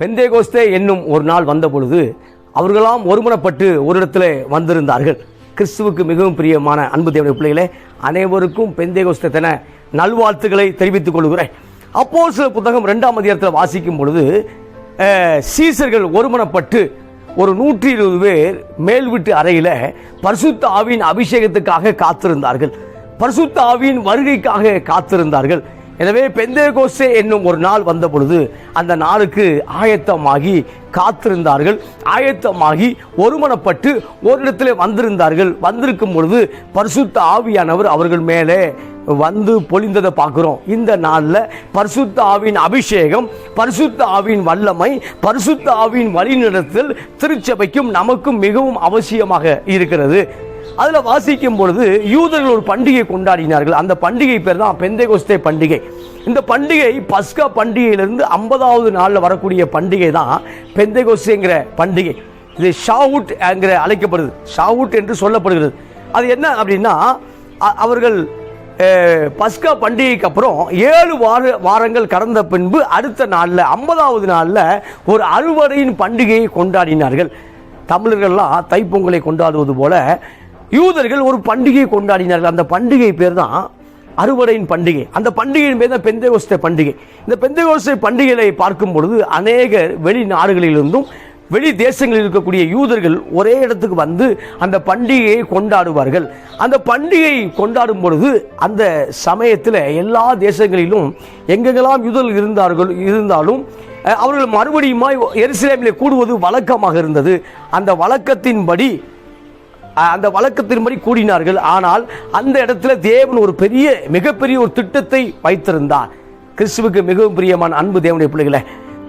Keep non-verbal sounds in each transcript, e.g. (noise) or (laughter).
பெந்தேகோஸ்தே என்னும் ஒரு நாள் வந்த பொழுது அவர்களாம் ஒருமனப்பட்டு ஒரு இடத்துல வந்திருந்தார்கள். கிறிஸ்துவுக்கு மிகவும் பிரியமான அன்பு தேவனுடைய பிள்ளைகளே அனைவருக்கும் பெந்தேகோஸ்தே நல்வாழ்த்துக்களை தெரிவித்துக் கொள்கிறேன். அப்போ சில புத்தகம் ரெண்டாம் அதிகாரத்தில் வாசிக்கும் பொழுது சீசர்கள் ஒருமனப்பட்டு ஒரு நூற்றி இருபது பேர் மேல் வீட்டு அறையில் பரிசுத்த ஆவின் அபிஷேகத்துக்காக காத்திருந்தார்கள். பரிசுத்த ஆவியின் வருகைக்காக காத்திருந்தார்கள். எனவே பெந்தேகோசே என்னும் ஒரு நாள் வந்த பொழுது அந்த நாளுக்கு ஆயத்தமாகி காத்திருந்தார்கள். ஆயத்தமாகி ஒருமனப்பட்டு ஒரு இடத்துல வந்திருந்தார்கள். வந்திருக்கும் பொழுது பரிசுத்த ஆவியானவர் அவர்கள் மேலே வந்து பொழிந்ததை பார்க்குறோம். இந்த நாளில் பரிசுத்த ஆவியின் அபிஷேகம் பரிசுத்த ஆவியின் வல்லமை பரிசுத்த ஆவியின் வழிநடத்தல் திருச்சபைக்கும் நமக்கும் மிகவும் அவசியமாக இருக்கிறது. அதில் வாசிக்கும் பொழுது யூதர்கள் ஒரு பண்டிகை கொண்டாடினார்கள். அந்த பண்டிகை பேர் தான் பெந்தைகோஸ்தே பண்டிகை. இந்த பண்டிகை பஸ்கா பண்டிகையிலிருந்து ஐம்பதாவது நாளில் வரக்கூடிய பண்டிகை தான் பெந்தைகோஸ்தேங்கிற பண்டிகை. இது ஷாவுட் என்கிற அழைக்கப்படுது. ஷாவுட் என்று சொல்லப்படுகிறது. அது என்ன அப்படின்னா அவர்கள் பஸ்கா பண்டிகைக்கு அப்புறம் ஏழு வார வாரங்கள் கடந்த பின்பு அடுத்த நாளில் ஐம்பதாவது நாளில் ஒரு அறுவடையின் பண்டிகையை கொண்டாடினார்கள். தமிழர்கள்லாம் தைப்பொங்கலை கொண்டாடுவது போல யூதர்கள் ஒரு பண்டிகையை கொண்டாடினார்கள். அந்த பண்டிகை பேர் தான் அறுவடையின் பண்டிகை. அந்த பண்டிகையின் பேர் தான் பெந்தைகோஸ்தே பண்டிகை. இந்த பெந்தைகோஸ்தே பண்டிகைகளை பார்க்கும் பொழுது அநேக வெளிநாடுகளிலிருந்தும் வெளி தேசங்களில் இருக்கக்கூடிய யூதர்கள் ஒரே இடத்துக்கு வந்து அந்த பண்டிகையை கொண்டாடுவார்கள். அந்த பண்டிகை கொண்டாடும் பொழுது அந்த சமயத்தில் எல்லா தேசங்களிலும் எங்கெங்கெல்லாம் யூதர்கள் இருந்தார்கள் இருந்தாலும் அவர்கள் மறுபடியுமாய் எருசலேமில் கூடுவது வழக்கமாக இருந்தது. அந்த வழக்கத்தின்படி அந்த வழக்கத்தின்படி கூடினார்கள். ஆனால் அந்த இடத்துல தேவன் ஒரு பெரிய மிகப்பெரிய ஒரு திட்டத்தை வைத்திருந்தார். கிறிஸ்துவுக்கு மிகவும் பிரியமான அன்பு தேவனுடைய பிள்ளைகளை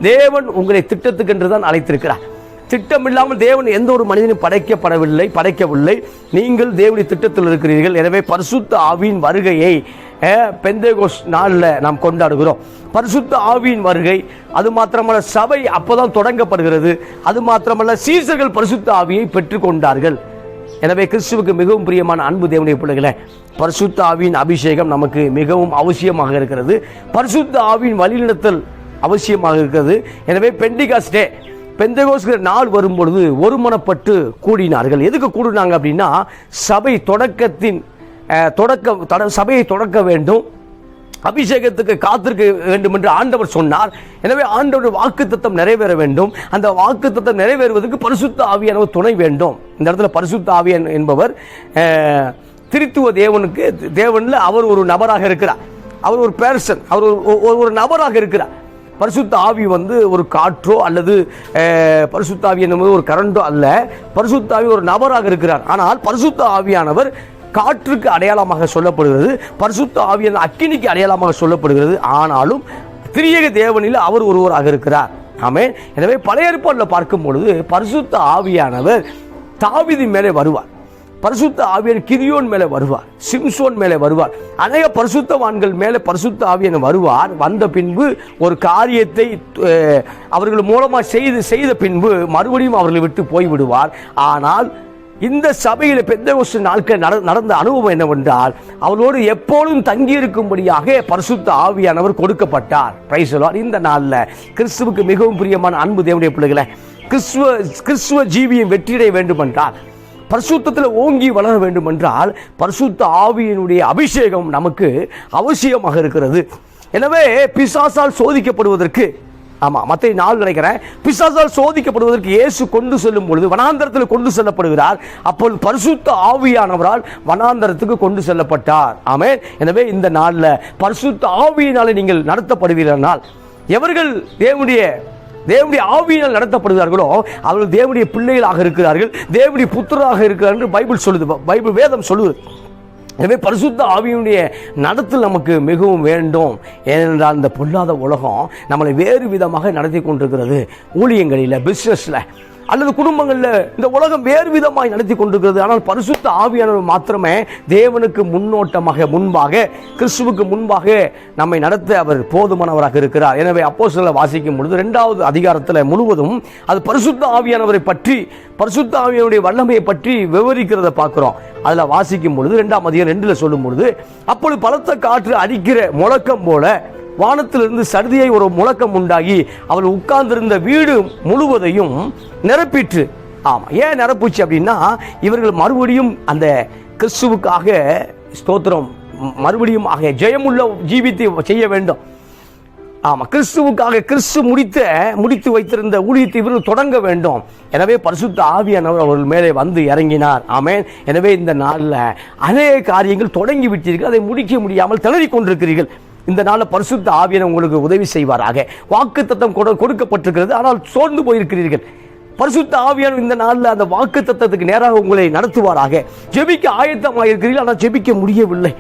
தேவன் உங்களை திட்டத்துக்கு என்று தான் அழைத்திருக்கிறார். திட்டம் இல்லாமல் தேவன் எந்த ஒரு மனிதனும் படைக்கப்படவில்லை படைக்கவில்லை. நீங்கள் தேவனுடைய திட்டத்தில் இருக்கிறீர்கள். எனவே பரிசுத்த ஆவியின் வருகையை பெந்தேகோஸ் நாளில் நாம் கொண்டாடுகிறோம். பரிசுத்த ஆவியின் வருகை அது மாத்திரமல்ல சபை அப்போதான் தொடங்கப்படுகிறது. அது மாத்திரமல்ல சீசர்கள் பரிசுத்த ஆவியை பெற்றுக்கொண்டார்கள் எனவே கிறிஸ்துவுக்கு மிகவும் பிரியமான அன்பு தேவனுடைய பிள்ளைகளை பரிசுத்த ஆவியின் அபிஷேகம் நமக்கு மிகவும் அவசியமாக இருக்கிறது. பரிசுத்த ஆவியின் வழிநடத்தல் அவசியமாக இருக்கிறது. எனவே பெண்டிகாஸ்டே பெந்தகோஸ்கிற நாள் வரும்பொழுது ஒருமனப்பட்டு கூடினார்கள். எதுக்கு கூடினாங்க அப்படின்னா சபை தொடக்கத்தின் தொடக்க சபையை தொடக்க வேண்டும். அபிஷேகத்துக்கு காத்திருக்க வேண்டும் என்று ஆண்டவர் சொன்னார். எனவே ஆண்டவர் வாக்கு நிறைவேற வேண்டும். அந்த வாக்கு நிறைவேறுவதற்கு பரிசுத்த ஆவியானவர் துணை வேண்டும். இந்த இடத்துல பரிசுத்த ஆவியன் என்பவர் திருத்துவ தேவனுக்கு தேவனில் அவர் ஒரு நபராக இருக்கிறார். அவர் ஒரு பேர்சன் அவர் ஒரு- ஒரு ஒரு நபராக இருக்கிறார். பரிசுத்த ஆவி வந்து ஒரு காற்றோ அல்லது பரிசுத்த ஆவி என்பது ஒரு கரண்டோ அல்ல. பரிசுத்த ஆவி ஒரு நபராக இருக்கிறார். ஆனால் பரிசுத்த ஆவியானவர் காற்றுக்கு அடையாளமாக சொல்லப்படுகிறது. பரிசுத்த ஆவியான அக்கினிக்கு அடையாளமாக சொல்லப்படுகிறது. ஆனாலும் திரியக தேவனில் அவர் ஒருவராக இருக்கிறார். ஆமே எனவே பழைய ஏற்பாட்டில் பார்க்கும் பொழுது பரிசுத்த ஆவியானவர் தாவிதி மேலே வருவார். பரிசுத்த ஆவியன் கிரியோன் மேலே வருவார். சிம்சோன் மேலே வருவார். அநேக பரிசுத்தவான்கள் மேலே பரிசுத்த ஆவியன் வருவார். வந்த பின்பு ஒரு காரியத்தை அவர்கள் மூலமாக செய்து செய்த பின்பு மறுபடியும் அவர்களை விட்டு போய்விடுவார். ஆனால் இந்த சபையில் பெந்தகோஸ்து நாட்கள் நட- நடந்த அனுபவம் என்னவென்றால் அவர்களோடு எப்பொழுதும் தங்கியிருக்கும்படியாக பரிசுத்த ஆவியானவர் கொடுக்கப்பட்டார். பிரைசலார் இந்த நாளில் கிறிஸ்துவுக்கு மிகவும் பிரியமான அன்பு தேவனுடைய பிள்ளைகளை கிறிஸ்துவ கிறிஸ்துவ ஜீவியம் வெற்றியடைய வேண்டுமென்றால் பரிசுத்தத்தில் ஓங்கி வளர வேண்டும் என்றால் பரிசுத்த ஆவியினுடைய அபிஷேகம் நமக்கு அவசியமாக இருக்கிறது. எனவே பிசாசால் சோதிக்கப்படுவதற்கு ஆமாம் மற்ற நாள் நினைக்கிறேன். பிசாசால் சோதிக்கப்படுவதற்கு இயேசு கொண்டு செல்லும் பொழுது வனாந்தரத்தில் கொண்டு செல்லப்படுகிறார். அப்பொழுது பரிசுத்த ஆவியானவரால் வனாந்தரத்துக்கு கொண்டு செல்லப்பட்டார். ஆமே எனவே இந்த நாளில் பரிசுத்த ஆவியினாலே நீங்கள் நடத்தப்படுவீர்கள் எவர்கள் தேவனுடைய தேவனுடைய ஆவியினால் நடத்தப்படுகிறார்களோ அவர்கள் தேவனுடைய பிள்ளைகளாக இருக்கிறார்கள் தேவனுடைய புத்தராக இருக்கிறார்கள் பைபிள் சொல்லுது பைபிள் வேதம் சொல்லுது. எனவே பரிசுத்த ஆவியினுடைய நடத்தல் நமக்கு மிகவும் வேண்டும். ஏனென்றால் இந்த பொல்லாத உலகம் நம்மளை வேறு விதமாக நடத்தி கொண்டிருக்கிறது. ஊழியங்களில் பிஸ்னஸில் அல்லது குடும்பங்களில் இந்த உலகம் வேறு விதமாய் நடத்தி கொண்டிருக்கிறது. ஆனால் பரிசுத்த ஆவியானவர் மாத்திரமே தேவனுக்கு முன்னோட்டமாக முன்பாக கிறிஸ்துவுக்கு முன்பாக நம்மை நடத்த அவர் போதுமானவராக இருக்கிறார். எனவே அப்போ வாசிக்கும் பொழுது இரண்டாவது அதிகாரத்தில் முழுவதும் அது பரிசுத்த ஆவியானவரை பற்றி பரிசுத்த ஆவியானுடைய வல்லமையை பற்றி விவரிக்கிறத பார்க்கிறோம். அதில் வாசிக்கும் பொழுது ரெண்டாம் அதிகாரம் ரெண்டில் சொல்லும் பொழுது அப்பொழுது பலத்த காற்று அடிக்கிற முழக்கம் போல வானத்திலிருந்து சருதியை ஒரு முழக்கம் உண்டாகி அவள் உட்கார்ந்திருந்த வீடு முழுவதையும் நிரப்பிற்று. ஆமாம் ஏன் நிரப்புச்சு அப்படின்னா இவர்கள் மறுபடியும் அந்த கிறிஸ்துவுக்காக ஸ்தோத்திரம் மறுபடியும் ஆக ஜெயமுள்ள ஜீவித்தை செய்ய வேண்டும். ஆமாம் கிறிஸ்துவுக்காக கிறிஸ்து முடித்த முடித்து வைத்திருந்த ஊழியத்தை இவர்கள் தொடங்க வேண்டும். எனவே பரிசுத்த ஆவியானவர் அவர்கள் மேலே வந்து இறங்கினார். ஆமேன். எனவே இந்த நாளில் அநேக காரியங்கள் தொடங்கி விட்டீர்கள். அதை முடிக்க முடியாமல் திணறிக் கொண்டிருக்கிறீர்கள். இந்த நாளில் பரிசுத்த ஆவியன் உங்களுக்கு உதவி செய்வாராக. வாக்கு தத்தம் கொடுக்கப்பட்டிருக்கிறது. ஆனால் சோர்ந்து போயிருக்கிறீர்கள். பரிசுத்த ஆவியான இந்த நாளில் அந்த வாக்கு தத்தத்துக்கு நேராக உங்களை நடத்துவாராக. ஜெபிக்க ஆயத்தமாக இருக்கிறீர்கள் ஆனால் ஜெபிக்க முடியவில்லை.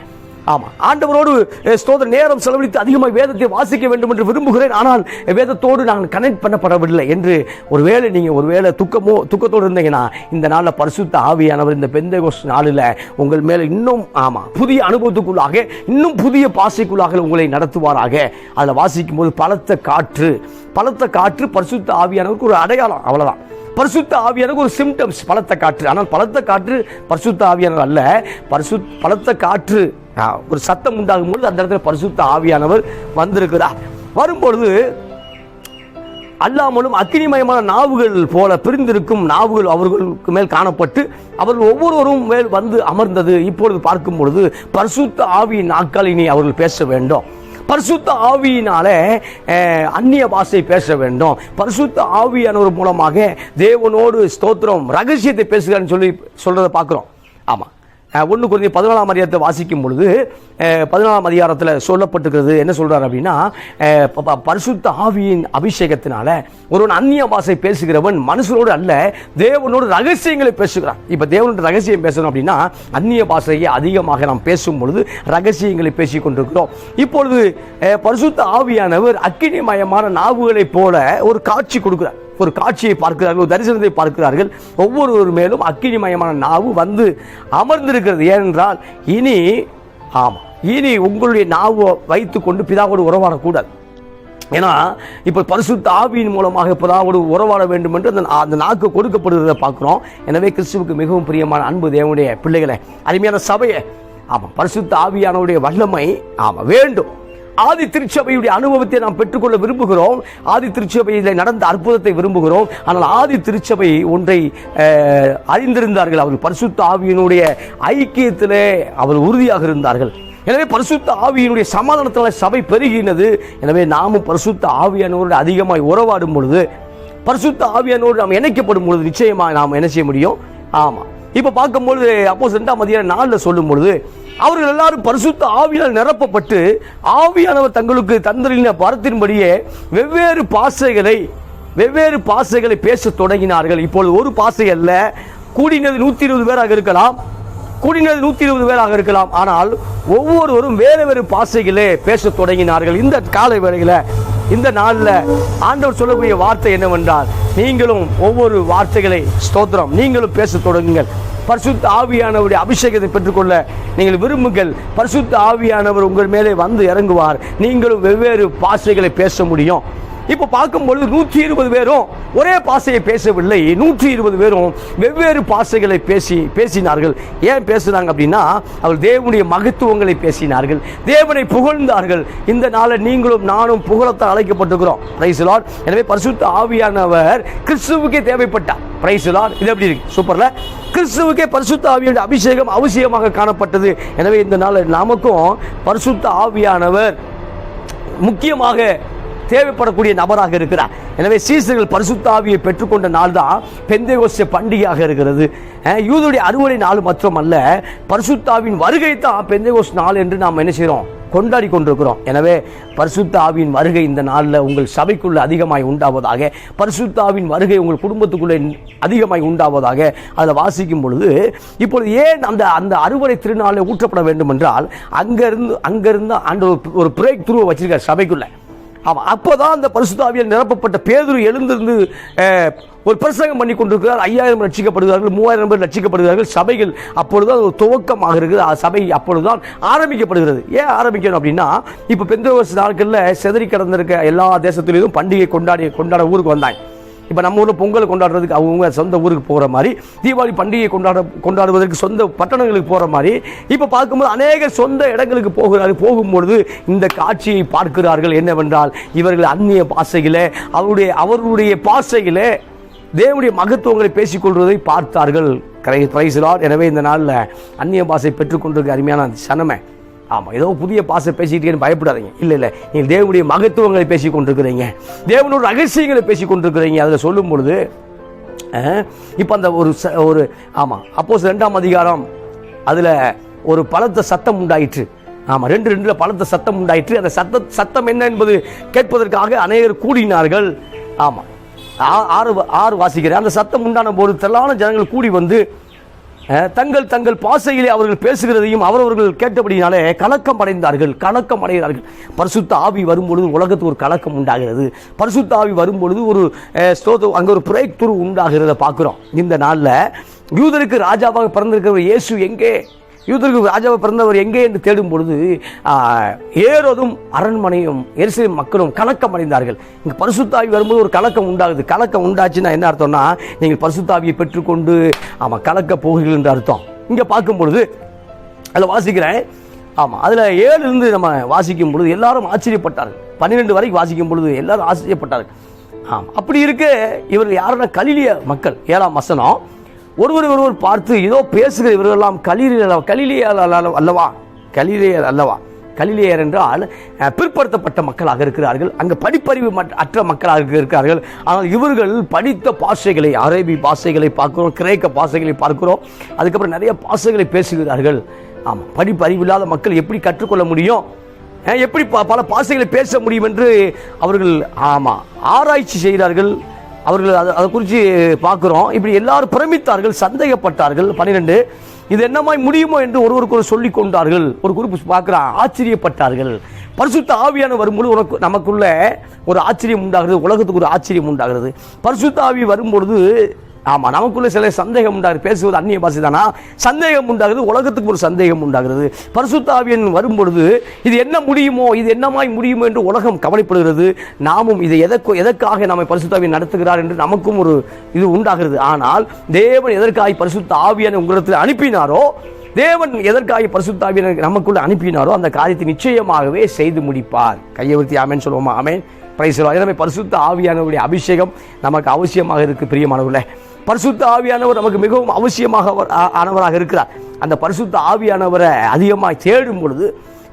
ஆமாம் ஆண்டவரோடு ஸ்தோதர நேரம் செலவழித்து அதிகமாக வேதத்தை வாசிக்க வேண்டும் என்று விரும்புகிறேன். ஆனால் வேதத்தோடு நாங்கள் கனெக்ட் பண்ணப்படவில்லை என்று ஒருவேளை ஒரு ஒருவேளை துக்கமோ துக்கத்தோடு இருந்தீங்கன்னா இந்த நாளில் பரிசுத்த ஆவியானவர் இந்த பெந்தகோஸ் நாளில் உங்கள் மேலே இன்னும் ஆமாம் புதிய அனுபவத்துக்குள்ளாக இன்னும் புதிய பாசைக்குள்ளாக உங்களை நடத்துவாராக. அதில் வாசிக்கும் போது பலத்த காற்று பலத்த காற்று பரிசுத்த ஆவியானவருக்கு ஒரு அடையாளம் அவ்வளோதான் பரிசுத்த ஆவியானது ஒரு சிம்டம்ஸ் பலத்த காற்று. ஆனால் பலத்த காற்று பரிசுத்த ஆவியானவர் அல்ல. பரிசு பலத்த காற்று ஒரு சத்தம் உண்டாகும் பொழுது அந்த இடத்துல பரிசுத்த ஆவியானவர் வந்திருக்கிறார். வரும்பொழுது அல்லாமலும் அக்கினிமயமான நாவுகள் போல பிரிந்திருக்கும் நாவுகள் அவர்களுக்கு மேல் காணப்பட்டு அவர்கள் ஒவ்வொருவரும் மேல் வந்து அமர்ந்தது. இப்பொழுது பார்க்கும் பொழுது பரிசுத்த ஆவியின் நாட்களினி அவர்கள் பேச வேண்டும். பரிசுத்த ஆவியினால அந்நிய பாஷை பேச வேண்டும். பரிசுத்த ஆவியானவர் மூலமாக தேவனோடு ஸ்தோத்திரம் ரகசியத்தை பேசுகிறேன்னு சொல்லி சொல்றதை பார்க்குறோம். ஆமாம் ஒன்று கொஞ்சம் பதினாலாம் அதிகாரத்தை வாசிக்கும் பொழுது பதினாலாம் அதிகாரத்தில் சொல்லப்பட்டிருக்கிறது என்ன சொல்கிறார் அப்படின்னா ப- ப- பரிசுத்த ஆவியின் அபிஷேகத்தினால ஒருவன் அந்நிய பாஷை பேசுகிறவன் மனுஷனோடு அல்ல தேவனோடு ரகசியங்களை பேசுகிறான். இப்போ தேவனோட ரகசியம் பேசணும் அப்படின்னா அந்நிய பாசையை அதிகமாக நாம் பேசும் பொழுது ரகசியங்களை பேசி கொண்டிருக்கிறோம். இப்பொழுது பரிசுத்த ஆவியானவர் அக்கினிமயமான நாவுகளைப் போல ஒரு காட்சி கொடுக்குறார். ஒரு காட்சியை பார்க்கிறார்கள் ஒரு தரிசனத்தை பார்க்கிறார்கள். ஒவ்வொருவர் மேலும் அக்கினிமயமான நாவு வந்து அமர்ந்திருக்கிறது. ஏனென்றால் இனி ஆமாம் இனி உங்களுடைய நாவை வைத்துக்கொண்டு பிதாவோடு உறவாடக்கூடாது. ஏன்னா இப்போ பரிசுத்த ஆவியின் மூலமாக பிதாவோடு உறவாட வேண்டும் என்று அந்த அந்த நாக்கு கொடுக்கப்படுகிறத பார்க்குறோம். எனவே கிறிஸ்துவுக்கு மிகவும் பிரியமான அன்பு தேவனுடைய பிள்ளைகளை அருமையான சபையை. ஆமாம் பரிசுத்த ஆவியானவருடைய வல்லமை ஆமாம் வேண்டும். ஆதி திருச்சபையுடைய அனுபவத்தை நாம் பெற்றுக்கொள்ள விரும்புகிறோம். ஆதி திருச்சபையில் நடந்த அற்புதத்தை விரும்புகிறோம். ஆனால் ஆதி திருச்சபை ஒன்றை அறிந்திருந்தார்கள் அவர் பரிசுத்த ஆவியினுடைய ஐக்கியத்திலே அவர் உறுதியாக இருந்தார்கள். எனவே பரிசுத்த ஆவியினுடைய சமாதானத்தினால் சபை பெருகினது. எனவே நாமும் பரிசுத்த ஆவியானோடு அதிகமாய் உறவாடும் பொழுது பரிசுத்த ஆவியானோடு நாம் இணைக்கப்படும் பொழுது நிச்சயமாக நாம் என்ன செய்ய முடியும்? ஆமாம் இப்போ பார்க்கும்பொழுது அப்போ ரெண்டாம் அதிகாரம் நாளில் சொல்லும் பொழுது அவர்கள் எல்லாரும் பரிசுத்த ஆவியால் நிரப்பப்பட்டு ஆவியானவர் தங்களுக்கு தந்தரின பரத்தின்படியே வெவ்வேறு பாசைகளை வெவ்வேறு பாசைகளை பேசத் தொடங்கினார்கள். இப்பொழுது ஒரு பாசை அல்ல கூடினது நூத்தி இருபது பேராக இருக்கலாம் கூடினது நூத்தி இருபது பேராக இருக்கலாம். ஆனால் ஒவ்வொருவரும் வேறு வேறு பாசைகளே பேசத் தொடங்கினார்கள். இந்த காலை வேளையில இந்த நாளில் ஆண்டவர் சொல்லக்கூடிய வார்த்தை என்னவென்றால் நீங்களும் ஒவ்வொரு வார்த்தைகளை ஸ்தோத்திரம் நீங்களும் பேசத் தொடங்குங்கள். பரிசுத்த ஆவியானவருடைய அபிஷேகத்தை பெற்றுக்கொள்ள நீங்கள் விரும்புங்கள். பரிசுத்த ஆவியானவர் உங்கள் மேலே வந்து இறங்குவார். நீங்களும் வெவ்வேறு பாசைகளை பேச முடியும். இப்போ பார்க்கும் பொழுது நூற்றி இருபது பேரும் ஒரே பாசையை பேசவில்லை. நூற்றி இருபது பேரும் வெவ்வேறு பாசைகளை பேசி பேசினார்கள். ஏன் பேசுனாங்க அப்படின்னா அவர் தேவனுடைய மகத்துவங்களை பேசினார்கள். தேவனை புகழ்ந்தார்கள். இந்த நாளை நீங்களும் நானும் புகழத்தால் அழைக்கப்பட்டிருக்கிறோம். எனவே பரிசுத்த ஆவியானவர் கிறிஸ்துவுக்கே தேவைப்பட்டார். பிரைஸ் தான் இது எப்படி இருக்கு? சூப்பரில் கிறிஸ்துவுக்கே பரிசுத்த ஆவியுடைய அபிஷேகம் அவசியமாக காணப்பட்டது. எனவே இந்த நாள் நமக்கும் பரிசுத்த ஆவியானவர் முக்கியமாக தேவைப்படக்கூடிய நபராக இருக்கிறார். எனவே சீசர்கள் பரிசுத்தாவியை பெற்றுக்கொண்ட நாள் தான் பெந்தைகோச பண்டிகையாக இருக்கிறது. யூதுடைய அறுவடை நாள் மற்றமல்ல பரிசுத்தாவின் வருகை தான் பெந்தைகோஸ் நாள் என்று நாம் என்ன செய்கிறோம் கொண்டாடி கொண்டிருக்கிறோம். எனவே பரிசுத்த ஆவியின் வருகை இந்த நாளில் உங்கள் சபைக்குள்ளே அதிகமாய் உண்டாவதாக பரிசுத்த ஆவின் வருகை உங்கள் குடும்பத்துக்குள்ளே அதிகமாய் உண்டாவதாக அதில் வாசிக்கும் பொழுது இப்பொழுது ஏன் அந்த அந்த அறுவடை திருநாளில் ஊற்றப்பட வேண்டும் என்றால் அங்கேருந்து அங்கேருந்து அந்த ஒரு- பிரேக் துருவை வச்சிருக்கார் சபைக்குள்ளே. ஆமாம் அப்போதான் அந்த பரிசுத்தாவியில் நிரப்பப்பட்ட பேதுரு எழுந்திருந்து ஒரு பிரசங்கம் பண்ணி கொண்டிருக்கிறார். ஐயாயிரம் ரட்சிக்கப்படுகிறார்கள் மூவாயிரம் பேர் ரட்சிக்கப்படுகிறார்கள். சபைகள் அப்பொழுதுதான் ஒரு துவக்கமாக இருக்குது. ஆ, சபை அப்பொழுதுதான் ஆரம்பிக்கப்படுகிறது. ஏன் ஆரம்பிக்கணும் அப்படின்னா இப்போ பெந்த நாட்களில் செதறி கிடந்திருக்க எல்லா தேசத்திலும் பண்டிகை கொண்டாடி கொண்டாட ஊருக்கு வந்தாங்க. இப்போ நம்ம ஊரில் பொங்கல் கொண்டாடுறதுக்கு அவங்க சொந்த ஊருக்கு போகிற மாதிரி தீபாவளி பண்டிகை கொண்டாட கொண்டாடுவதற்கு சொந்த பட்டணங்களுக்கு போகிற மாதிரி இப்போ பார்க்கும்போது அநேக சொந்த இடங்களுக்கு போகிறார்கள். போகும்பொழுது இந்த காட்சியை பார்க்கிறார்கள். என்னவென்றால் இவர்கள் அந்நிய பாசையில் அவருடைய அவர்களுடைய பாசையில் தேவனுடைய மகத்துவங்களை பேசிக்கொள்வதை பார்த்தார்கள். பிரைஸ்லார் எனவே இந்த நாளில் அந்நிய பாசை பெற்றுக்கொண்டிருக்க அருமையான சனமே. ஆமாம் ஏதோ புதிய பாசை பேசிக்கிட்டேன்னு பயப்படாதீங்க. இல்லை இல்லை நீங்கள் தேவனுடைய மகத்துவங்களை பேசி கொண்டிருக்கிறீங்க தேவனோட ரகசியங்களை பேசி கொண்டிருக்கிறீங்க அதில் சொல்லும் பொழுது இப்போ அந்த ஒரு ச- ஒரு ஆமாம் அப்போஸ் ரெண்டாம் அதிகாரம் அதில் ஒரு பலத்த சத்தம் உண்டாயிற்று. ஆமாம் ரெண்டு ரெண்டில் பலத்த சத்தம் உண்டாயிற்று. அந்த சத்த சத்தம் என்ன என்பது கேட்பதற்காக அநேகர் கூடினார்கள். ஆமாம் ஆறு ஆறு வாசிக்கிறேன். அந்த சத்தம் உண்டான போது திரளான ஜனங்கள் கூடி வந்து தங்கள் தங்கள் பாசையிலே அவர்கள் பேசுகிறதையும் அவரவர்கள் கேட்டபடினாலே கலக்கம் அடைந்தார்கள். கலக்கம் அடைகிறார்கள். பரிசுத்த ஆவி வரும்பொழுது உலகத்துக்கு ஒரு கலக்கம் உண்டாகிறது. பரிசுத்த ஆவி வரும்பொழுது ஒரு ஸ்தோத அங்கே அங்க ஒரு பிரேக் துரு உண்டாகிறத பார்க்குறோம். இந்த நாளில் யூதருக்கு ராஜாவாக பிறந்திருக்கிற இயேசு எங்கே? யூதருக்கு ராஜாவை பிறந்தவர் எங்கே என்று தேடும் பொழுது ஏறதும் அரண்மனையும் எருசலேம் மக்களும் கலக்கம் அடைந்தார்கள். இங்கே பரிசுத்தாவி வரும்போது ஒரு கலக்கம் உண்டாகுது. கலக்கம் உண்டாச்சுன்னா என்ன அர்த்தம்னா நீங்கள் பரிசுத்தாவியை பெற்றுக்கொண்டு ஆமாம் கலக்க போகிறீர்கள் என்று அர்த்தம். இங்கே பார்க்கும் பொழுது அதில் வாசிக்கிறேன். ஆமாம் அதில் ஏழுலேருந்து நம்ம வாசிக்கும் பொழுது எல்லாரும் ஆச்சரியப்பட்டார்கள். பன்னிரெண்டு வரைக்கும் வாசிக்கும் பொழுது எல்லாரும் ஆச்சரியப்பட்டார்கள். ஆமாம் அப்படி இருக்க இவர்கள் யாருன்னா கலிலிய மக்கள் ஏழாம் வசனம். ஒருவர் ஒருவர் பார்த்து ஏதோ பேசுகிற இவர்களெல்லாம் கலிலிய கலிலிய அல்லவா? கலிலியர் அல்லவா? கலிலியர் என்றால் பிற்படுத்தப்பட்ட மக்களாக இருக்கிறார்கள் அங்கு படிப்பறிவு மற்ற- அற்ற மக்களாக இருக்கிறார்கள். ஆனால் இவர்கள் படித்த பாஷைகளை அரேபி பாஷைகளை பார்க்கிறோம் கிரேக்க பாஷைகளை பார்க்கிறோம். அதுக்கப்புறம் நிறைய பாஷைகளை பேசுகிறார்கள். ஆமாம் படிப்பறிவு இல்லாத மக்கள் எப்படி கற்றுக்கொள்ள முடியும்? எப்படி ப- பல பாஷைகளை பேச முடியும் என்று அவர்கள் ஆமாம் ஆராய்ச்சி செய்கிறார்கள். அவர்கள் அதை அதை குறித்து பார்க்குறோம். இப்படி எல்லாரும் பிரமித்தார்கள் சந்தேகப்பட்டார்கள். பன்னிரெண்டு இது என்னமாய் முடியுமோ என்று ஒருவருக்கு ஒரு சொல்லிக் கொண்டார்கள். ஒரு குறிப்பு பார்க்குறான் ஆச்சரியப்பட்டார்கள். பரிசுத்த ஆவியான வரும்பொழுது உனக்கு நமக்குள்ள ஒரு ஆச்சரியம் உண்டாகிறது உலகத்துக்கு ஒரு ஆச்சரியம் உண்டாகிறது. பரிசுத்த ஆவி வரும்பொழுது ஆமாம் நமக்குள்ள சில சந்தேகம் உண்டாகுது. பேசுவது அந்நிய பாஷை தானா? சந்தேகம் உண்டாகுது உலகத்துக்கு ஒரு சந்தேகம் உண்டாகிறது. பரிசுத்தாவியன் வரும்பொழுது இது என்ன முடியுமோ இது என்னமாய் முடியுமோ என்று உலகம் கவலைப்படுகிறது. நாமும் இதை எதற்கு எதற்காக நம்மை பரிசுத்தாவியன் நடத்துகிறார் என்று நமக்கும் ஒரு இது உண்டாகிறது. ஆனால் தேவன் எதற்காக பரிசுத்த ஆவியனை உங்களிடத்தில் அனுப்பினாரோ தேவன் எதற்காக பரிசுத்தாவியனை நமக்குள்ள அனுப்பினாரோ அந்த காரியத்தை நிச்சயமாகவே செய்து முடிப்பார். கையெழுத்தி ஆமேன் ஆமேன்னு சொல்லுவோமா? ஆமேன். பிரைஸ் எனவே பரிசுத்த ஆவியானவருடைய அபிஷேகம் நமக்கு அவசியமாக இருக்கு பிரியமானவர்களே. பரிசுத்த ஆவியானவர் நமக்கு மிகவும் அவசியமாக ஆனவராக இருக்கிறார். அந்த பரிசுத்த ஆவியானவரை அதிகமாக தேடும் பொழுது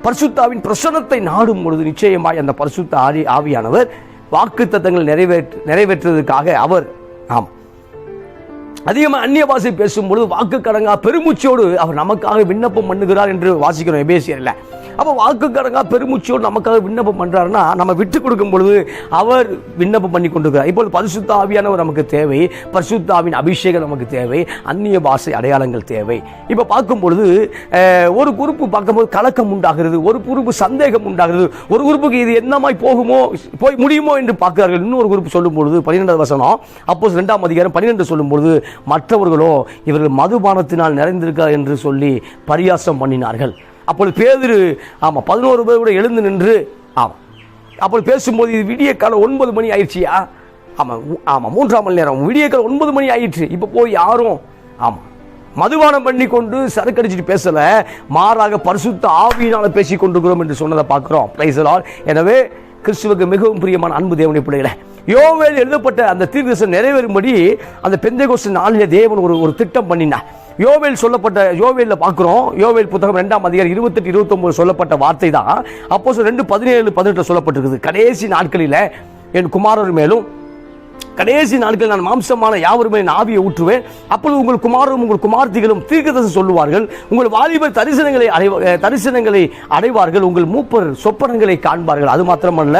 பரிசுத்தாவின் பிரசனத்தை நாடும் பொழுது நிச்சயமாய் அந்த பரிசுத்த ஆவி ஆவியானவர் வாக்கு தத்தங்கள் நிறைவேற்று நிறைவேற்றுவதற்காக அவர் ஆம் அதிகமாக அந்நிய பாஷை பேசும்பொழுது வாக்கு கடங்கா பெருமூச்சோடு அவர் நமக்காக விண்ணப்பம் பண்ணுகிறார் என்று வாசிக்கிறோம் எபேசியரில். அப்போ வாக்கு கடங்கா பெருமூச்சோடு நமக்காக விண்ணப்பம் பண்ணுறாருன்னா நம்ம விட்டு கொடுக்கும் பொழுது அவர் விண்ணப்பம் பண்ணி கொண்டிருக்கிறார். இப்போது பரிசுத்த ஆவியானவர் நமக்கு தேவை. பரிசுத்தாவின் அபிஷேகம் நமக்கு தேவை. அந்நிய பாஷை அடையாளங்கள் தேவை. இப்போ பார்க்கும் பொழுது ஒரு குறிப்பு பார்க்கும்போது கலக்கம் உண்டாகிறது ஒரு குறிப்பு சந்தேகம் உண்டாகிறது. ஒரு குரூப்புக்கு இது என்னமாய் போகுமோ போய் முடியுமோ என்று பார்க்கிறார்கள். இன்னொரு குரூப் சொல்லும் பொழுது பன்னிரெண்டாவது வசனம் அப்போ ரெண்டாம் அதிகாரம் பன்னிரெண்டு சொல்லும் பொழுது மற்றவர்களோ இவர்கள் மதுபானத்தினால் நிறைந்திருக்கிறார் என்று சொல்லி பரியாசம் பண்ணினார்கள். அப்பொழுது பேதிரு ஆமாம் பதினோரு பேர் கூட எழுந்து நின்று ஆமாம் அப்பொழுது பேசும்போது இது விடிய காலம் ஒன்பது மணி ஆயிடுச்சியா? ஆமா ஆமாம் ஆமா மூன்றாம் மணி நேரம். விடிய காலம் ஒன்பது மணி ஆயிடுச்சு. இப்போ போய் யாரும் ஆமாம் மதுபானம் பண்ணி கொண்டு சரக்கு அடிச்சிட்டு பேசல. மாறாக பரிசுத்த ஆவியினால் பேசி கொண்டிருக்கிறோம் என்று சொன்னதை பார்க்குறோம். Praise எனவே கிறிஸ்துவுக்கு மிகவும் பிரியமான அன்பு தேவனை பிள்ளைகளை யோவேல் எழுதப்பட்ட அந்த தீர்க்கதரிசனம் நிறைவேறும்படி அந்த பெந்தைகோஸ்து நாளிலே தேவன் ஒரு ஒரு திட்டம் பண்ணினார். யோவேல் சொல்லப்பட்ட யோவேலில் பார்க்குறோம் யோவேல் புத்தகம் ரெண்டாம் அதிகாரம் இருபத்தெட்டு இருபத்தொம்போது சொல்லப்பட்ட வார்த்தை தான் அப்போ ரெண்டு பதினேழு பதினெட்டு சொல்லப்பட்டிருக்குது. கடைசி நாட்களில் என் குமாரர் மேலும் கடைசி நாட்கள் நான் மாம்சமான யாவருமே என் ஆவியை ஊற்றுவேன். அப்பொழுது உங்கள் குமாரரும் உங்கள் குமார்த்திகளும் தீர்க்கதரிசனம் சொல்லுவார்கள். உங்கள் வாலிபர் தரிசனங்களை அடைவ தரிசனங்களை அடைவார்கள். உங்கள் மூப்பர் சொப்பனங்களை காண்பார்கள். அது மாத்திரமல்ல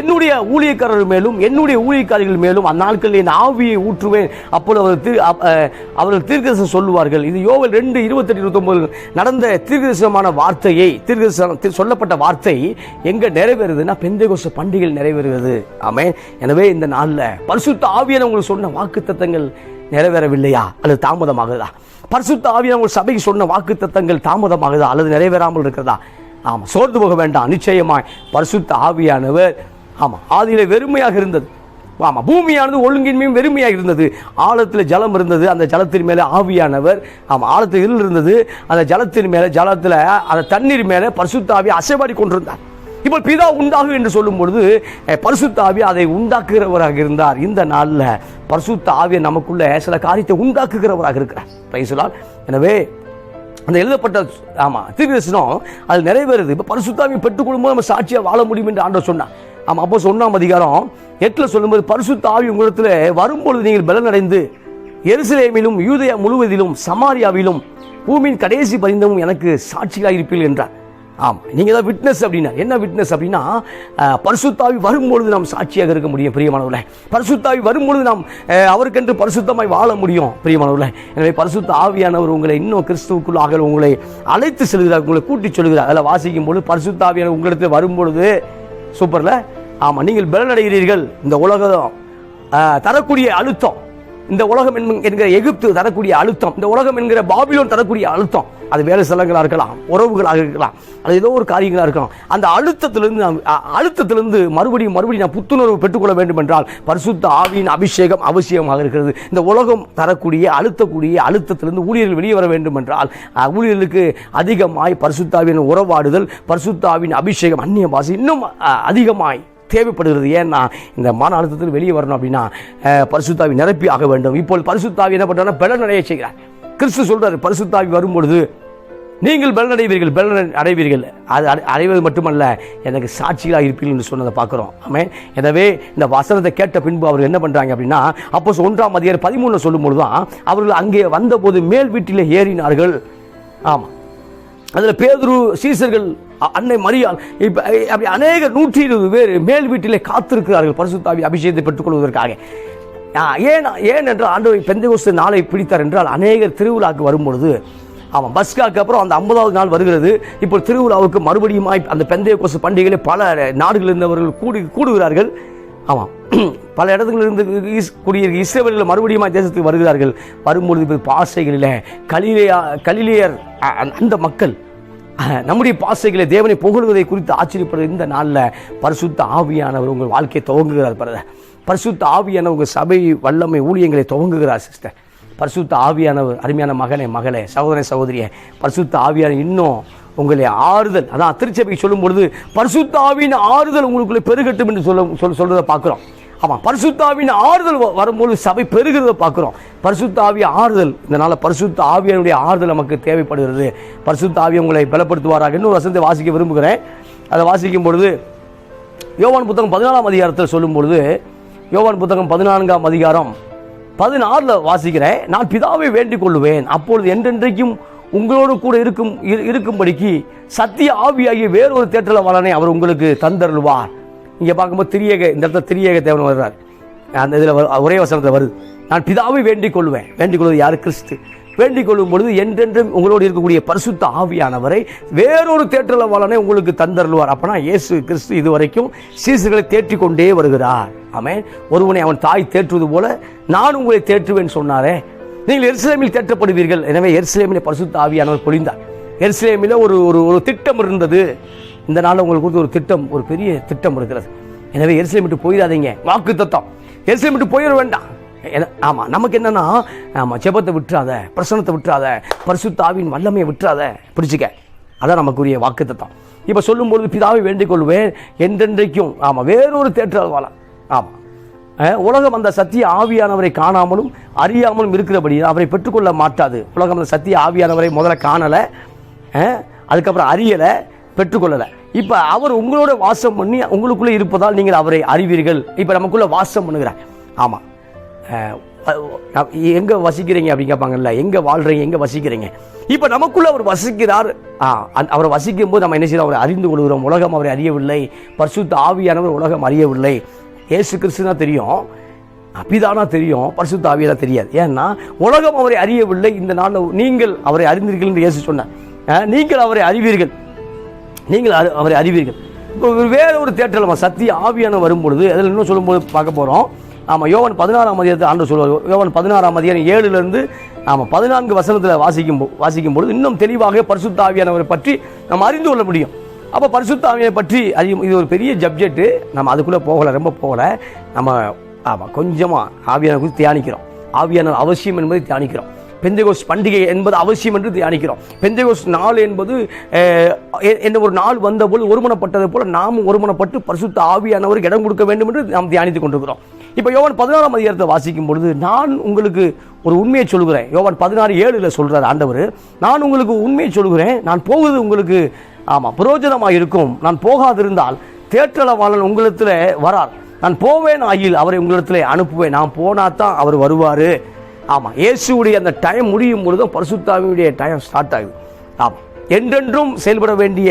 என்னுடைய ஊழியக்காரர்கள் மேலும் என்னுடைய ஊழியக்காரிகள் மேலும் அந்நாட்களில் என் ஆவியை ஊற்றுவேன். அப்பொழுது அவர் தீர் அவர்கள் தீர்க்கதரிசனம் சொல்லுவார்கள். இது யோவல் ரெண்டு இருபத்தெட்டு இருபத்தொன்பது நடந்த தீர்க்கதரிசனமான வார்த்தையை தீர்க்கதரிசனம் சொல்லப்பட்ட வார்த்தை எங்கே நிறைவேறுதுன்னா பெந்தைகோச பண்டிகையில் நிறைவேறுகிறது. ஆமே எனவே இந்த நாளில் பரிசு பரிசுத்த ஆவியான உங்களுக்கு சொன்ன வாக்கு தத்தங்கள் நிறைவேறவில்லையா? அல்லது தாமதமாகுதா? பரிசுத்த ஆவியான உங்கள் சபைக்கு சொன்ன வாக்கு தத்தங்கள் தாமதமாகுதா? அல்லது நிறைவேறாமல் இருக்கிறதா? ஆமா சோர்ந்து போக வேண்டாம். நிச்சயமாய் பரிசுத்த ஆவியானவர் ஆமா ஆதியில வெறுமையாக இருந்தது. ஆமா பூமியானது ஒழுங்கின்மையும் வெறுமையாக இருந்தது. ஆழத்தில் ஜலம் இருந்தது. அந்த ஜலத்தின் மேலே ஆவியானவர் ஆமாம் ஆழத்தில் இருள் இருந்தது. அந்த ஜலத்தின் மேலே ஜலத்தில் அந்த தண்ணீர் மேலே பரிசுத்தாவி அசைவாடி கொண்டிருந்தார். இப்போ பிதா உண்டாகும் என்று சொல்லும் பொழுது பரிசுத்த அதை உண்டாக்குகிறவராக இருந்தார். இந்த நாளில் பரிசுத்த ஆவியை நமக்குள்ள சில காரியத்தை உண்டாக்குகிறவராக இருக்கிறார். பிரைசலால் எனவே அந்த எழுதப்பட்ட ஆமாம் திருவிசனம் அது நிறைவேறுது. இப்போ பரிசுத்தாவியை பெற்றுக்கொள்ளும்போது நம்ம சாட்சியாக வாழ முடியும் என்று ஆண்டவர் சொன்னார். ஆமாம் அப்போ சொன்னாம் அதிகாரம் எட்டில் சொல்லும்போது பரிசுத்த ஆவி உங்களிடத்தில் வரும்பொழுது நீங்கள் பலனடைந்து எருசலேமிலும் யூதயா முழுவதிலும் சமாரியாவிலும் பூமியின் கடைசி பரிந்தமும் எனக்கு சாட்சியாக இருப்பீர்கள் என்றார். ஆம் நீங்கள் தான் விட்னஸ் அப்படின்னா என்ன விட்னஸ் அப்படின்னா பரிசுத்தாவி வரும்பொழுது நாம் சாட்சியாக இருக்க முடியும் பிரியமானவர்களே. பரிசுத்தாவி வரும்பொழுது நாம் அவருக்கென்று பரிசுத்தமாய் வாழ முடியும் பிரியமானவர்களே. எனவே பரிசுத்த ஆவியானவர் உங்களை இன்னும் கிறிஸ்துவுக்குள்ளாக உங்களை அழைத்து செல்கிறார் உங்களை கூட்டி சொல்கிறார். அதில் வாசிக்கும் பொழுது பரிசுத்த ஆவியானவர் உங்களிடத்தில் வரும்பொழுது சூப்பரில் ஆமாம் நீங்கள் பலனடைகிறீர்கள். இந்த உலகம் தரக்கூடிய அழுத்தம். இந்த உலகம் என்கிற எகிப்து தரக்கூடிய அழுத்தம் இந்த உலகம் என்கிற பாபிலோன் தரக்கூடிய அழுத்தம். அது வேலை செலவுகளாக இருக்கலாம் உறவுகளாக இருக்கலாம். அது ஏதோ ஒரு காரியங்களாக இருக்கலாம். அந்த அழுத்தத்திலிருந்து அழுத்தத்திலிருந்து மறுபடியும் மறுபடியும் நான் புத்துணர்வு பெற்றுக்கொள்ள வேண்டும் என்றால் பரிசுத்த ஆவியின் அபிஷேகம் அவசியமாக இருக்கிறது. இந்த உலகம் தரக்கூடிய அழுத்தக்கூடிய அழுத்தத்திலிருந்து ஊழியர்கள் வெளியே வர வேண்டும் என்றால் ஊழியர்களுக்கு அதிகமாய் பரிசுத்தாவின் உறவாடுதல் பரிசுத்தாவின் அபிஷேகம் அந்நிய பாஷை இன்னும் அதிகமாய் தேவைப்படுகிறது. ஏன்னா இந்த மன அழுத்தத்தில் வெளியே வரணும் அப்படின்னா பரிசுத்தாவி நிரப்பி ஆக வேண்டும். இப்போ பரிசுத்தாவி என்ன பண்ணுறாங்கன்னா பலன் செய்கிறார். கிறிஸ்து சொல்றாரு பரிசுத்தாவி வரும்பொழுது நீங்கள் பலன் அடைவீர்கள் பலன் அடைவீர்கள் அது அடை- அடைவது மட்டுமல்ல எனக்கு சாட்சிகளாக இருப்பீர்கள் என்று சொன்னதை பார்க்குறோம். ஆமே எனவே இந்த வசனத்தை கேட்ட பின்பு அவர் என்ன பண்ணுறாங்க அப்படின்னா அப்போ ஒன்றாம் அதிகாரி பதிமூணு சொல்லும்பொழுது தான் அவர்கள் அங்கே வந்தபோது மேல் வீட்டிலே ஏறினார்கள். ஆமாம். அதில் பேதுரு சீசர்கள் அன்னை மரியால் இப்போ அப்படி அநேக நூற்றி இருபது பேர் மேல் வீட்டிலே காத்திருக்கிறார்கள் பரிசுத்தாவி அபிஷேகத்தை பெற்றுக்கொள்வதற்காக. ஏன் ஏன் என்றால் ஆண்டவை பெந்தகோஸ்து நாளை பிடித்தார் என்றால் அநேகர் திருவிழாக்கு வரும்பொழுது ஆமாம் பஸ்காக்கு அப்புறம் அந்த ஐம்பதாவது நாள் வருகிறது. இப்போ திருவிழாவுக்கு மறுபடியுமாய் அந்த பெஞ்சயகோசு பண்டிகையில் பல நாடுகளில் இருந்தவர்கள் கூடி கூடுகிறார்கள். ஆமாம் (clears throat) பல இடங்களிலிருந்து இருந்து குடியிருக்க இஸ்ரேவர்கள் மறுபடியும் தேசத்துக்கு வருகிறார்கள். வரும்பொழுது பாசைகளில் கலிலேயா கலிலேயர் அந்த மக்கள் நம்முடைய பாசைகளை தேவனை புகழ்வதை குறித்து ஆச்சரியப்படுற இந்த நாளில் பரிசுத்த ஆவியானவர் உங்கள் வாழ்க்கையை துவங்குகிறார் பிரதர் பரிசுத்த ஆவியானவர் உங்கள் சபை வல்லமை ஊழியங்களை துவங்குகிறார் சிஸ்டர் பரிசுத்த ஆவியானவர் அருமையான மகனே மகளே சகோதர சகோதரியே பரிசுத்த ஆவியான இன்னும் உங்களை ஆறுதல் அதான் திருச்சபை சொல்லும் பொழுது பரிசுத்த ஆவியின் ஆறுதல் உங்களுக்குள்ளே பெருகட்டும் என்று சொல்ல சொல் சொல்றதை பார்க்குறோம். ஆமாம் பரிசுத்தாவின் ஆறுதல் வ- வரும்போது சபை பெருகிறத பார்க்குறோம். பரிசுத்தாவிய ஆறுதல் இதனால் பரிசுத்த ஆவியனுடைய ஆறுதல் நமக்கு தேவைப்படுகிறது. பரிசுத்த ஆவி உங்களை பலப்படுத்துவாராக. இன்னொரு வசனத்தை வாசிக்க விரும்புகிறேன். அதை வாசிக்கும் பொழுது யோவான் புத்தகம் பதினாலாம் அதிகாரத்தில் சொல்லும் பொழுது யோவான் புத்தகம் பதினான்காம் அதிகாரம் பதினாறில் வாசிக்கிறேன். நான் பிதாவை வேண்டிக் கொள்ளுவேன் அப்பொழுது என்றென்றைக்கும் உங்களோடு கூட இருக்கும் இரு- இருக்கும்படிக்கு சத்திய ஆவியாகிய வேறொரு தேற்றலவாளனை அவர் உங்களுக்கு தந்தருள்வார். இங்கே பார்க்கும்போது திரியேக இந்த இடத்துல திரியேக தேவன் வர்றார். அந்த இதில் ஒரே வசனத்தில் வருது. நான் பிதாவை வேண்டிக் கொள்வேன். வேண்டிக் கொள்வது யார்? கிறிஸ்து. வேண்டிக் கொள்ளும் பொழுது என்றென்றும் உங்களோடு இருக்கக்கூடிய பரிசுத்த ஆவியானவரை வேறொரு தேற்றலவாளனை உங்களுக்கு தந்தருள்வார். அப்பனா இயேசு கிறிஸ்து இதுவரைக்கும் சீசுகளை தேற்றிக் கொண்டே வருகிறார். ஆமேன். ஒருவனை அவன் தாய் தேற்றுவது போல நான் உங்களை தேற்றுவேன் சொன்னாரே. நீங்கள் எருசலேமில் தேற்றப்படுவீர்கள். எனவே எருசலேமில் பரிசுத்த ஆவியானவர் பொழிந்தார். எருசலேமில் ஒரு ஒரு ஒரு திட்டம் இருந்தது. இந்த நாளில் உங்களுக்கு கொடுத்து ஒரு திட்டம் ஒரு பெரிய திட்டம் இருக்கிறது. எனவே எருசலேம் விட்டு போயிடாதீங்க. வாக்கு தத்தம். எருசலேம் விட்டு போயிட வேண்டாம். ஆமாம் நமக்கு என்னன்னா ஆமா ஜெபத்தை விட்டுறாத பிரசனத்தை விட்டுறாத பரிசுத்தாவின் வல்லமையை விட்டுறாத. பிடிச்சிக்க அதான் நமக்குரிய வாக்கு தத்தம். இப்போ சொல்லும்பொழுது பிதாவை வேண்டிக் கொள்வேன் என்றென்றைக்கும். ஆமாம் வேறொரு தேற்றல் வாழ ஆமாம் உலகம் அந்த சத்திய ஆவியானவரை காணாமலும் அறியாமலும் இருக்கிறபடி அவரை பெற்றுக்கொள்ள மாட்டாது. உலகம் அந்த சத்திய ஆவியானவரை முதல்ல காணலை. அதுக்கப்புறம் அறியலை. பெற்றுக்கொள்ளலை. இப்போ அவர் உங்களோட வாசம் பண்ணி உங்களுக்குள்ளே இருப்பதால் நீங்கள் அவரை அறிவீர்கள். இப்போ நமக்குள்ளே வாசம் பண்ணுகிறார் ஆமாம் எங்கே வசிக்கிறீங்க அப்படின்னு கேட்பாங்கல்ல எங்கே வாழ்கிறீங்க எங்கே வசிக்கிறீங்க? இப்போ நமக்குள்ளே அவர் வசிக்கிறார். ஆ, அவர் வசிக்கும் போது நம்ம என்ன செய்யறோம்? அவரை அறிந்து கொள்கிறோம். உலகம் அவரை அறியவில்லை. பரிசுத்த ஆவியானவர் உலகம் அறியவில்லை. ஏசு கிறிஸ்துனா தெரியும். அபிதானா தெரியும். பரிசுத்த ஆவியெல்லாம் தெரியாது. ஏன்னா உலகம் அவரை அறியவில்லை. இந்த நாளில் நீங்கள் அவரை அறிந்தீர்கள் என்று இயேசு சொன்னார். நீங்கள் அவரை அறிவீர்கள். நீங்கள் அது அவரை அறிவீர்கள். இப்போ ஒரு வேற ஒரு தேட்டரில் நம்ம சத்திய ஆவியான வரும்பொழுது அதில் இன்னும் சொல்லும்போது பார்க்க போகிறோம் ஆமாம் யோவன் பதினாறாம் அதிகாரத்தை ஆண்டு சொல்லுவார். யோவன் பதினாறாம் அதிகாரம் ஏழுலேருந்து ஆமாம் பதினான்கு வசனத்தில் வாசிக்கும் போ- வாசிக்கும் பொழுது இன்னும் தெளிவாக பரிசுத்த ஆவியானவரை பற்றி நம்ம அறிந்து கொள்ள முடியும். அப்போ பரிசுத்த ஆவியை பற்றி அறியும் இது ஒரு பெரிய சப்ஜெக்ட்டு நம்ம அதுக்குள்ளே போகலை ரொம்ப போகலை. நம்ம ஆமாம் கொஞ்சமாக ஆவியான குறித்து தியானிக்கிறோம். ஆவியான அவசியம் என்பதை தியானிக்கிறோம். பெந்தகோஸ் பண்டிகை என்பது அவசியம் என்று தியானிக்கிறோம். பெந்தகோஸ் நாள் என்பது எந்த என்ன ஒரு நாள் வந்தபோது ஒருமனப்பட்டது போல நாமும் ஒருமனப்பட்டு பரிசுத்த ஆவியானவருக்கு இடம் கொடுக்க வேண்டும் என்று நாம் தியானித்துக் கொண்டிருக்கிறோம். இப்போ யோவன் பதினாறாம் அதிகாரத்தை வாசிக்கும் பொழுது நான் உங்களுக்கு ஒரு உண்மையை சொல்கிறேன். யோவன் பதினாறு ஏழில் சொல்கிறார் ஆண்டவர் நான் உங்களுக்கு உண்மையை சொல்கிறேன். நான் போவது உங்களுக்கு ஆமாம் பிரயோஜனமாக இருக்கும். நான் போகாதிருந்தால் தேற்றளவாளன் உங்களிடத்தில் வரார். நான் போவேன் ஆகில் அவரை உங்களிடத்தில் அனுப்புவேன். நான் போனால் தான் அவர் வருவார். ஆமாம் இயேசுவுடைய அந்த டைம் முடியும் பொழுதும் பரிசுத்தாவியுடைய டைம் ஸ்டார்ட் ஆகுது. ஆமாம் என்றென்றும் செயல்பட வேண்டிய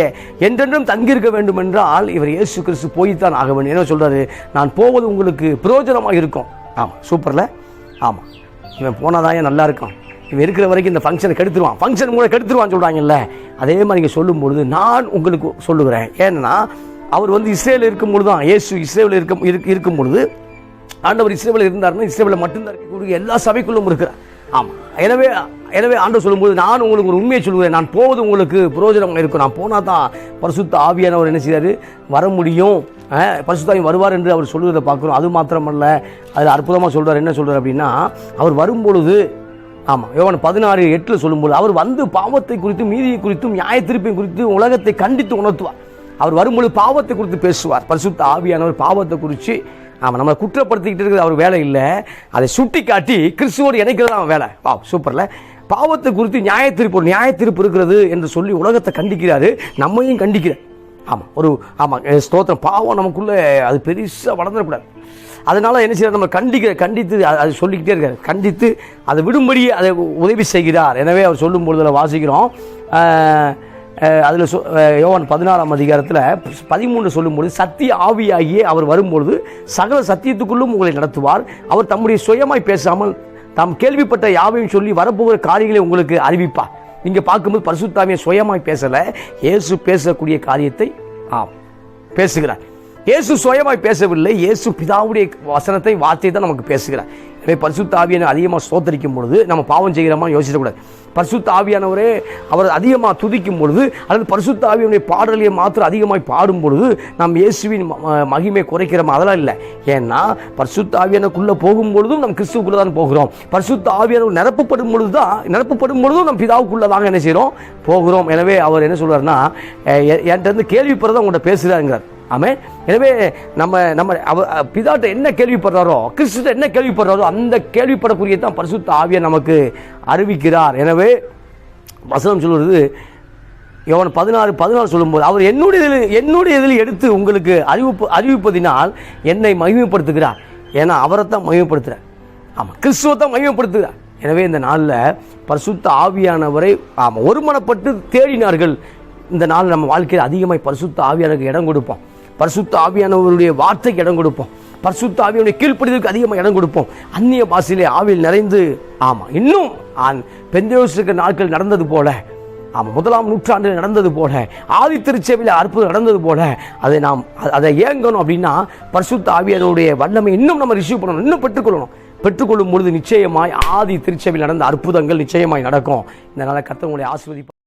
என்றென்றும் தங்கியிருக்க வேண்டும் என்றால் இவர் இயேசு கிறிஸ்து போய்த்தான் ஆக வேண்டும். என்ன சொல்கிறாரு நான் போவது உங்களுக்கு பிரயோஜனமாக இருக்கும். ஆமாம் சூப்பரில் ஆமாம் இவன் போனாதான் ஏன் நல்லா இருக்கும் இவன் இருக்கிற வரைக்கும் இந்த ஃபங்க்ஷனை கெடுத்துருவான். ஃபங்க்ஷன் கூட கெடுத்துருவான்னு சொல்கிறாங்கல்ல அதே மாதிரி நீங்கள் சொல்லும்பொழுது நான் உங்களுக்கு சொல்லுகிறேன். ஏன்னா அவர் வந்து இஸ்ரேலில் இருக்கும் பொழுது தான் இயேசு இஸ்ரேலில் இருக்கும் இருக்கும் பொழுது ஆண்டவர் இஸ்ரேவில் இருந்தார்னா இஸ்ரேவில் மட்டும்தான் இருக்கக்கூடிய எல்லா சபைக்குள்ளும் இருக்கிறார். ஆமாம் எனவே எனவே ஆண்டு சொல்லும்போது நான் உங்களுக்கு ஒரு உண்மையை சொல்லுவேன் நான் போவது உங்களுக்கு பிரயோஜனம் இருக்கும். நான் போனால் தான் பரிசுத்த ஆவியானவர் என்ன செய்றாரு வர முடியும். அஹ், வருவார் என்று அவர் சொல்கிறத பார்க்குறோம். அது மாத்திரமல்ல. அதில் அற்புதமாக சொல்கிறார் என்ன சொல்கிறார் அப்படின்னா அவர் வரும்பொழுது ஆமாம் யோகன் பதினாறு எட்டில் சொல்லும்போது அவர் வந்து பாவத்தை குறித்தும் மீதியை குறித்தும் நியாய திருப்பியும் குறித்து உலகத்தை கண்டித்து உணர்த்துவார். அவர் வரும்பொழுது பாவத்தை குறித்து பேசுவார். பரிசுத்த ஆவியானவர் பாவத்தை குறித்து ஆமாம் நம்ம குற்றப்படுத்திக்கிட்டு இருக்கிறது அவர் வேலை இல்லை. அதை சுட்டி காட்டி கிறிஸ்துவோடு இணைக்கிறது தான் அவன் வேலை. வா சூப்பரில் பாவத்தை குறித்து நியாய தீர்ப்பு ஒரு நியாய தீர்ப்பு இருக்கிறது என்று சொல்லி உலகத்தை கண்டிக்கிறாரு. நம்மையும் கண்டிக்கிறார் ஆமாம் ஒரு ஆமாம் ஸ்தோத்திரம். பாவம் நமக்குள்ளே அது பெருசாக வளர்ந்துடக்கூடாது. அதனால் என்ன செய்யறார்? நம்ம கண்டிக்கிற கண்டித்து அது சொல்லிக்கிட்டே இருக்கார். கண்டித்து அதை விடும்படி அதை உதவி செய்கிறார். எனவே அவர் சொல்லும் பொழுதில் வாசிக்கிறோம். அதில் சொ யோவான் பதினாறாம் அதிகாரத்தில் பதிமூன்று சொல்லும்பொழுது சத்திய ஆவியாகியே அவர் வரும்பொழுது சகல சத்தியத்துக்குள்ளும் உங்களை நடத்துவார். அவர் தம்முடைய சுயமாய் பேசாமல் தாம் கேள்விப்பட்ட யாவையும் சொல்லி வரப்போகிற காரியங்களை உங்களுக்கு அறிவிப்பார். நீங்கள் பார்க்கும்போது பரிசுத்தாமியை சுயமாய் பேசலை இயேசு பேசக்கூடிய காரியத்தை ஆம் பேசுகிறார். இயேசு சுயமாய் பேசவில்லை இயேசு பிதாவுடைய வசனத்தை வார்த்தையை தான் நமக்கு பேசுகிறார். எனவே பரிசுத்த ஆவியான அதிகமாக ஸ்தோத்தரிக்கும் பொழுது நம்ம பாவம் செய்கிறோமா யோசிக்கக்கூடாது பரிசுத்த ஆவியானவரே அவர் அதிகமாக துதிக்கும் பொழுது அல்லது பரிசுத்த ஆவியனுடைய பாடல்களை மாத்திரம் அதிகமாக பாடும் பொழுது நாம் இயேசுவின் ம- மகிமை குறைக்கிறோமா அதெல்லாம் இல்லை. ஏன்னா பரிசுத்த ஆவியானுக்குள்ளே போகும் பொழுதும் நம் கிறிஸ்துவுக்குள்ளே தான் போகிறோம். பரிசுத்த ஆவியானவர் நிரப்பப்படும் பொழுது தான் நிரப்பப்படும் பொழுதும் நம்ம பிதாவுக்குள்ளே தாங்க என்ன செய்கிறோம் போகிறோம். எனவே அவர் என்ன சொல்கிறார்னா என்கிட்ட இருந்து கேள்விப்படுறதை உங்கள்கிட்ட பேசுகிறாருங்கிறார் ஆமே எனவே நம்ம நம்ம அவ பிதாட்ட என்ன கேள்விப்படுறாரோ கிறிஸ்துட்ட என்ன கேள்விப்படுறாரோ அந்த கேள்விப்படக்கூடிய தான் பரிசுத்த ஆவியை நமக்கு அறிவிக்கிறார். எனவே வசனம் சொல்வது இவன் பதினாறு பதினாறு சொல்லும்போது அவர் என்னுடைய இதில் என்னுடைய இதில் எடுத்து உங்களுக்கு அறிவிப்பு அறிவிப்பதினால் என்னை மகிமைப்படுத்துகிறார். ஏன்னா அவரை தான் மகிமைப்படுத்துகிறார் ஆமாம் கிறிஸ்துவை தான் மகிமைப்படுத்துகிறார். எனவே இந்த நாளில் பரிசுத்த ஆவியானவரை ஆமாம் ஒருமனப்பட்டு தேடினார்கள். இந்த நாள் நம்ம வாழ்க்கையில் அதிகமாக பரிசுத்த ஆவியானவருக்கு இடம் கொடுப்போம். பரிசுத்த ஆவியானவருடைய வார்த்தைக்கு இடம் கொடுப்போம். பரிசுத்த ஆவியானுடைய கீழ்ப்படிதலுக்கு அதிகமாக இடம் கொடுப்போம். அந்நிய பாஷையிலே ஆவியில் நிறைந்து ஆமாம் இன்னும் பெந்தோசுக்கு நாட்கள் நடந்தது போல ஆமாம் முதலாம் நூற்றாண்டில் நடந்தது போல ஆதி திருச்சேவையில் அற்புதம் நடந்தது போல அதை நாம் அதை ஏங்கணும் அப்படின்னா பரிசுத்த ஆவியானுடைய வல்லமை இன்னும் நம்ம ரிசீவ் பண்ணணும் இன்னும் பெற்றுக்கொள்ளணும். பெற்றுக்கொள்ளும் பொழுது நிச்சயமாய் ஆதி திருச்சபையில் நடந்த அற்புதங்கள் நிச்சயமாய் நடக்கும். இதனால் கத்தவங்களுடைய ஆஸ்வதிப்பு